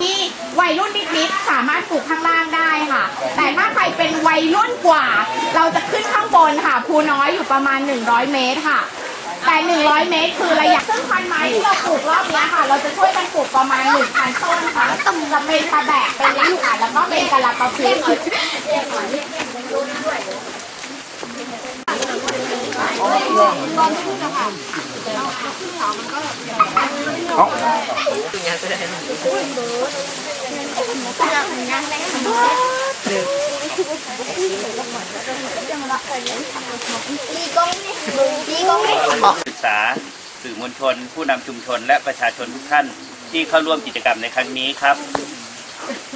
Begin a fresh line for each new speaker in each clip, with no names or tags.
ที่วัยรุ่นนิดๆสามารถปลูกข้างล่างได้ค่ะ แต่ถ้าใครเป็นวัยรุ่นกว่า เราจะขึ้นข้างบนค่ะภูน้อยอยู่ประมาณ 100 เมตรค่ะ แต่ 100 เมตรคือระยะซึ่งพันไม้ที่เราปลูกรอบนี้ค่ะ เราจะช่วยกันปลูกประมาณ1,000ต้นค่ะจะเป็นตะแบกเป็นหลักค่ะแล้วก็เป็นกะลาปะพื ช
ศึกษาสื่อมวลชน ผู้นำชุมชน และประชาชนทุกท่านที่เข้าร่วมกิจกรรมในครั้งนี้ครับ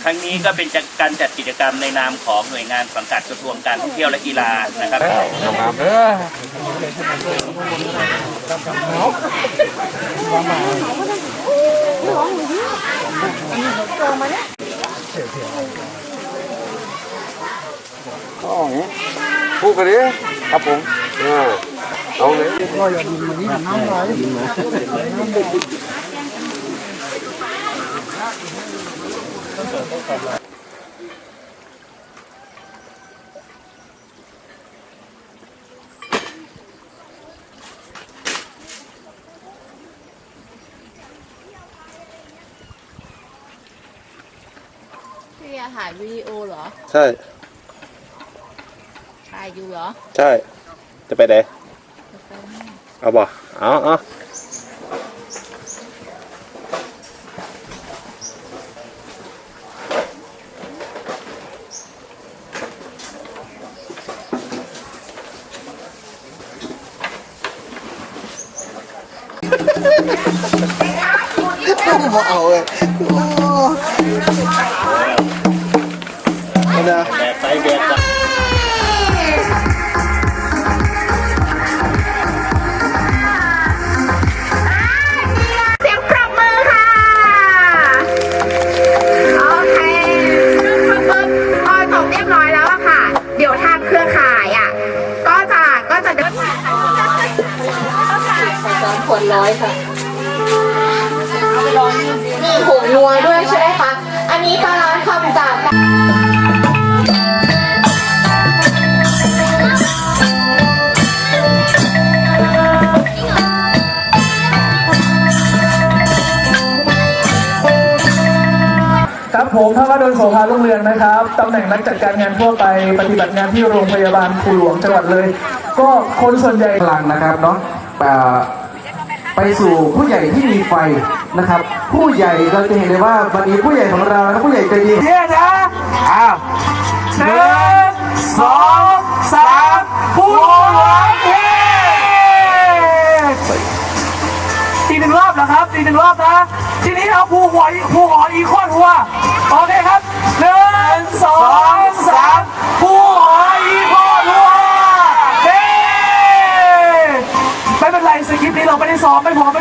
ครั้งนี้ก็เป็นการจัดกิจกรรมในนามของหน่วยงานสังกัดกระทรวงการท่องเที่ยวและกีฬานะครับ
อ๋อ อย่างนี้พูดกันดิครับผมอ่าเอาเลย
พี่เรียถ่ายวิดีโอเหรอ
ใช่
ถ่ายอยู่เหรอ
ใช่ จะไปไหน เอาบ่เอาเอามาเอาเลยเอานะ
แบกไปแบกไป
ร้อยค่ะ
มี
ผงนัวด้วยใช่ไหมคะ อันนี้ปลาร้าทำจาก
ครับผมพระวดลโสภาลุ่งเรืองนะครับตำแหน่งนักจัดการงานทั่วไปปฏิบัติงานที่โรงพยาบาลภูหลวงจังหวัดเลย ก็คนส่วนใหญ่
พลังนะครับเนาะเอ่อไป สู่ผู้ใหญ่ที่มีไฟนะครับ ผู้ใหญ่เราจะเห็นเลยว่าวันนี้ผู้ใหญ่ของเรานะผู้ใหญ่ใจดี
เย้นะอ้าวหนึ่งสองสามภูหลวงเย้อีหนึ่งรอบนะครับอีหนึ่งรอบนะทีนี้เอาภูหัวภูหออีกข้อนหัวโอเคครับหนึ่งสอง ที่สอบไป็นผม